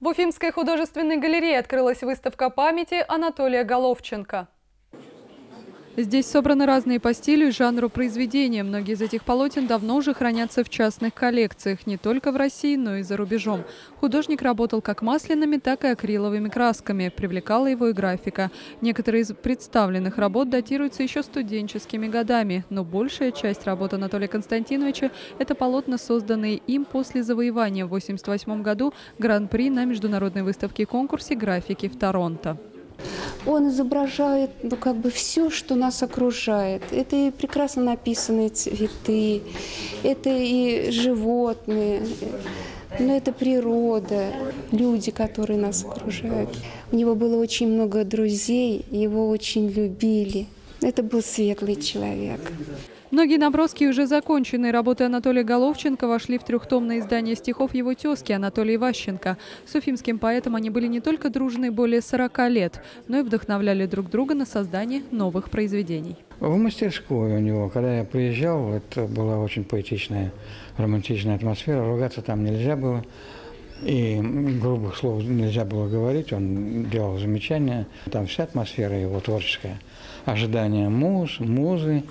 В Уфимской художественной галерее открылась выставка памяти Анатолия Головченко. Здесь собраны разные по стилю и жанру произведения. Многие из этих полотен давно уже хранятся в частных коллекциях, не только в России, но и за рубежом. Художник работал как масляными, так и акриловыми красками. Привлекала его и графика. Некоторые из представленных работ датируются еще студенческими годами, но большая часть работ Анатолия Константиновича – это полотна, созданные им после завоевания в 1988 году Гран-при на международной выставке и конкурсе графики в Торонто. Он изображает, ну, как бы все, что нас окружает. Это и прекрасно написанные цветы, это и животные, но это природа, люди, которые нас окружают. У него было очень много друзей, его очень любили. Это был светлый человек. Многие наброски уже законченные работы Анатолия Головченко вошли в трехтомное издание стихов его тезки Анатолия Иващенко. С уфимским поэтом они были не только дружны более 40 лет, но и вдохновляли друг друга на создание новых произведений. В мастерской у него, когда я приезжал, это была очень поэтичная, романтичная атмосфера. Ругаться там нельзя было. И грубых слов нельзя было говорить, он делал замечания. Там вся атмосфера его творческая. Ожидание муз, музы,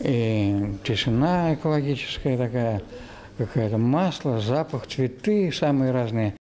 и тишина экологическая такая, какое-то масло, запах, цветы самые разные.